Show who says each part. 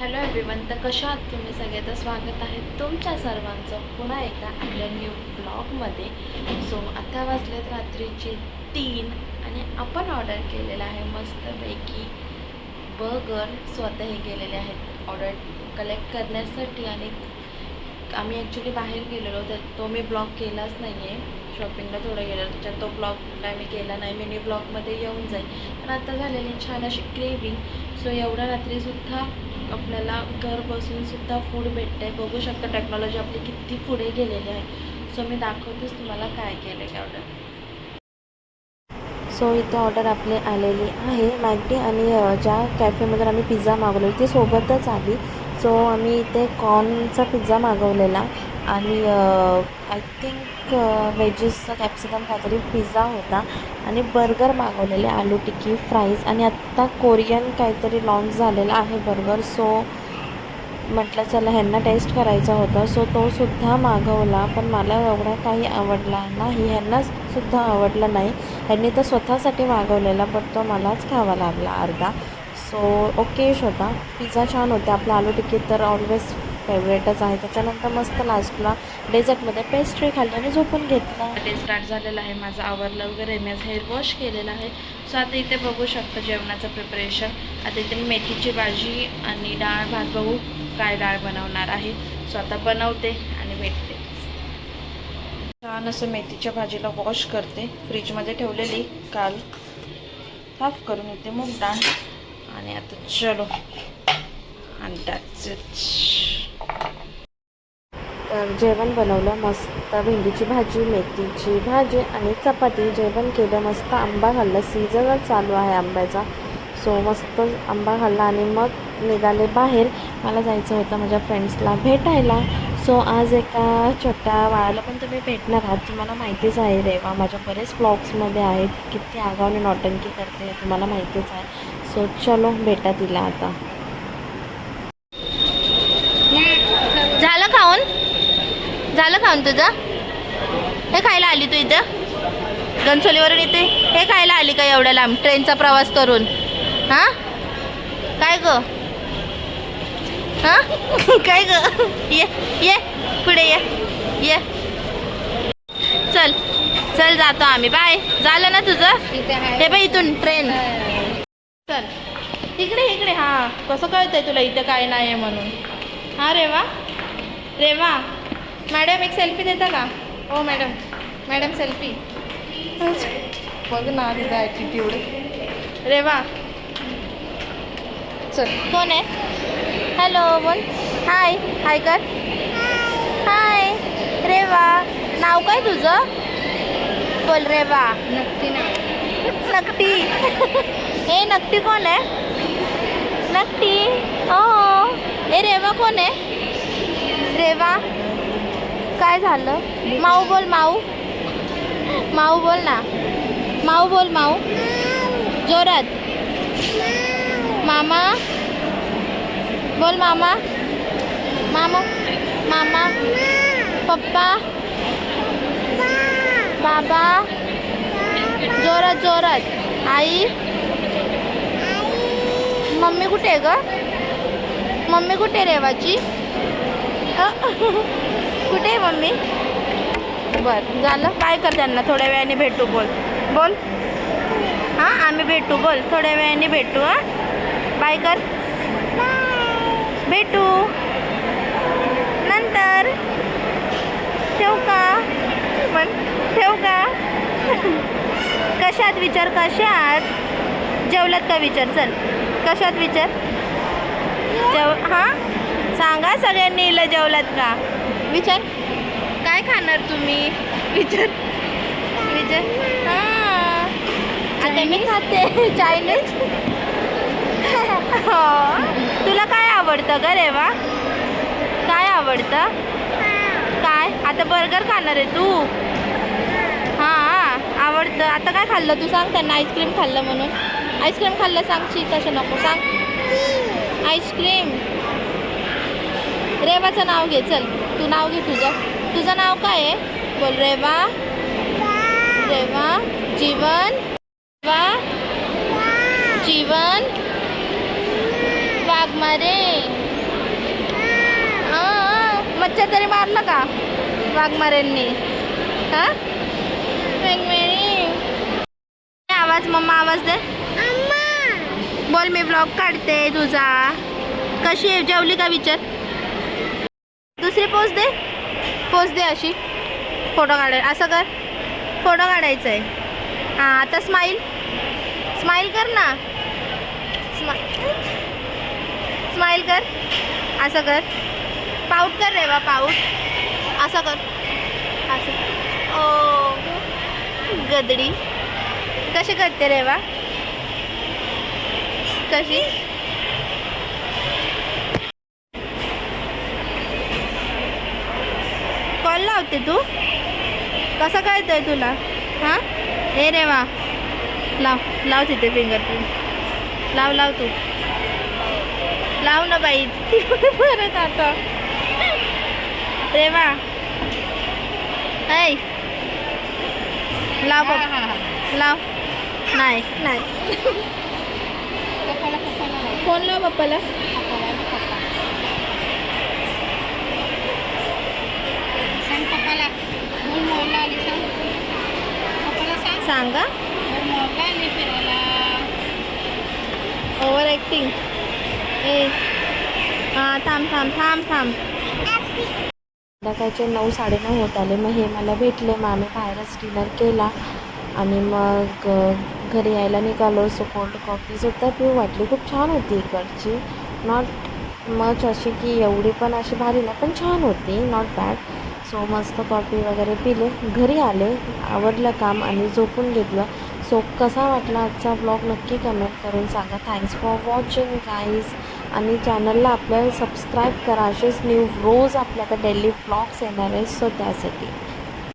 Speaker 1: Hello everyone तर कशा आहात तुम्ही सगळे? तर स्वागत आहे तुमच्या सर्वांचं पुन्हा एकदा आपल्या न्यू ब्लॉगमध्ये सो आता वाजलेत रात्रीचे तीन आणि आपण ऑर्डर केलेलं आहे मस्तपैकी बर्गर स्वतः हे गेलेले आहेत ऑर्डर कलेक्ट करण्यासाठी आणि आम्ही ॲक्च्युली बाहेर गेलेलो तर तो मी ब्लॉग केलाच नाही आहे शॉपिंगला थोडं गेलेलो त्याच्यात तो ब्लॉग काय मी केला नाही. मिनी ब्लॉगमध्ये येऊन जाईल पण आता झालेली छान अशी क्रेविंग सो एवढ्या रात्रीसुद्धा आपल्याला घर बसून सुद्धा फूड भेटतं आहे बघू शकता टेक्नॉलॉजी आपली किती पुढे गेलेली आहे. सो मी दाखवतेच तुम्हाला काय केलं आहे ऑर्डर सो इथे ऑर्डर आपली आलेली आहे. मॅगडी आणि ज्या कॅफेमधून आम्ही पिझ्झा मागवलो ती सोबतच आली. सो आम्ही इथे कॉर्नचा पिझ्झा मागवलेला आणि आय थिंक वेजेसचा कॅप्सिकम काहीतरी पिझ्झा होता आणि बर्गर मागवलेले आलू टिक्की फ्राईज आणि आत्ता कोरियन काहीतरी लॉन्च झालेला आहे बर्गर सो म्हटलं चला ह्यांना टेस्ट करायचा होता. सो तो सुद्धा मागवला पण मला एवढा काही आवडला नाही ह्यांनासुद्धा आवडला नाही. ह्यांनी तर स्वतःसाठी मागवलेला पण तो मलाच खावा लागला अर्धा. सो ओकेश होता पिझ्झा छान होते. आपला आलू टिक्की तर ऑलवेज फेवरेटच आहे. त्याच्यानंतर मस्त लास्टला डेझर्टमध्ये पेस्ट्री खाल्ली आणि झोपून घेतला. डे स्टार्ट झालेला आहे. माझं आवरलं वगैरे. मी आज हेअर वॉश केलेला आहे. सो आता इथे बघू शकतो जेवणाचं प्रिपरेशन आता इथे मी मेथीची भाजी आणि डाळ भात बघू काय डाळ बनवणार आहे. सो आता बनवते आणि भेटते. छान असं मेथीच्या भाजीला वॉश करते. फ्रीजमध्ये ठेवलेली. काल साफ करून येते मूग डाळ आणि आता चलो. तर जेवण बनवलं मस्त भेंडीची भाजी मेथीची भाजी आणि चपाती. जेवण केलं मस्त आंबा खाल्ला सीझनच चालू आहे आंब्याचा. सो मस्त आंबा खाल्ला आणि मग निघाले बाहेर. मला जायचं होतं माझ्या फ्रेंड्सला भेटायला. सो आज एका छोट्या बाळाला पण तुम्ही भेटणार आहात. तुम्हाला माहितीच आहे रेवा माझ्या बरेच ब्लॉग्समध्ये आहेत. किती आगावने नौटंकी करते हे तुम्हाला माहितीच आहे. सो चलो भेटा तिला आता.
Speaker 2: झालं खाऊन? झालं खाऊन तुझं? हे खायला आली तू इथं? गणसोलीवरून इथे? हे खायला आली का एवढ्या लांब? ट्रेनचा प्रवास करून. हां? काय गं? हां? काय ग? ये ये पुढे ये ये. चल चल जातो आम्ही. बाय. झालं ना तुझं? हे बाई इथून ट्रेन चल. इकडे इकडे. हां. कसं कळतंय तुला इथं काय नाही आहे म्हणून? हां रेवा? रेवा? मॅडम एक सेल्फी देता का? हो मॅडम. मॅडम सेल्फी बघ ना तिचा ॲटिट्यूड रेवा? चल. कोण आहे? हॅलो बोल हाय हाय कर हाय रेवा नाव काय तुझं बोल रेवा नक्की ना नक्की. हे नक्की कोण आहे? नक्की. ओ. ए रेवा कोण आहे? रेवा. काय झालं? माऊ बोल माऊ. माऊ बोल ना. माऊ बोल माऊ. जोरात. मामा. बोल मामा. मामा. मामा. पप्पा. बाबा. जोरात जोरात आई. मम्मी कुठे आहे ग? मम्मी कुठे रेवाची कुठे आहे मम्मी? बर झालं. काय कर त्यांना? थोड्या वेळाने भेटू बोल. बोल. हां आम्ही भेटू. बोल. थोड्या वेळाने भेटू हां. बाय कर. भेटू. नंतर ठेवू का? पण ठेवू का? कशात विचार कशात? जेवलात का विचार? चल. कशात विचार? जेव हां? सांगा सगळ्यांनी इला जेवलात का? विचार. काय खाणार तुम्ही? विचार. विचार. हां. आता मी खाते. चायनीज हो. तुला काय आवडतं ग रेवा? काय आवडतं? काय? आता बर्गर खाणार आहे तू. हां आवडतं. आता काय खाल्लं तू? सांग त्यांना. आईस्क्रीम खाल्लं म्हणून. आईस्क्रीम खाल्लं सांगशी तसं नको. सांग. आईस्क्रीम. रेवाचं नाव घे. चल. तू नाव घे तुझं. तुझं नाव काय आहे? बोल. रेवा. रेवा. जीवन. रेवा. जीवन. वाघमारे मच्छर तरी मारलं का वाघमाऱ्यांनी हा? आवाज मम्मा आवाज दे। बोल मी ब्लॉग काढते तुझा। कशी आहे? जेवली का विचार? दुसरी पोच दे. पोच दे अशी. फोटो काढाय असं कर. फोटो काढायचा आहे हां आता स्माईल. स्माईल कर ना. स्माईल कर. असं कर. पाऊट कर रे बा पाऊट असं कर. असं. ओ गदडी. कशी करते रे बा? कशी? कॉल लावते तू? कसं कळतंय तुला? हां? हे रे वा लाव लाव तिथे फिंगरप्रिंट लाव लाव तू. लाव ना बाई. ती कुठे परत आता. रे वा ऐ. लाव बघ. लाव. नाही. नाही. फोन लाव पप्पाला.
Speaker 3: सांग
Speaker 2: ओव्हर ॲक्टिंग हां थांब थांब थांब थांब.
Speaker 1: संध्याकाळचे नऊ साडेनऊ होत आले. मग हे मला भेटले. मग आम्ही बाहेरच डिनर केला. आणि मग घरी यायला निघालो. सो कोल्ड कॉफी सुद्धा पिऊ वाटली. खूप छान होती इकडची. नॉट मच अशी की एवढी पण अशी भारी नाही पण छान होती. नॉट बॅड सो मस्त कॉफी वगैरे पिले. घरी आले. आवडलं काम आणि झोपून घेतलं. सो कसा वाटला आजचा ब्लॉग नक्की कमेंट करून सांगा. थँक्स फॉर वॉचिंग गाईज आणि चॅनलला आपल्या सबस्क्राईब करा. असेच न्यू रोज आपल्याकडे डेली ब्लॉग्स येणार आहे सो त्यासाठी.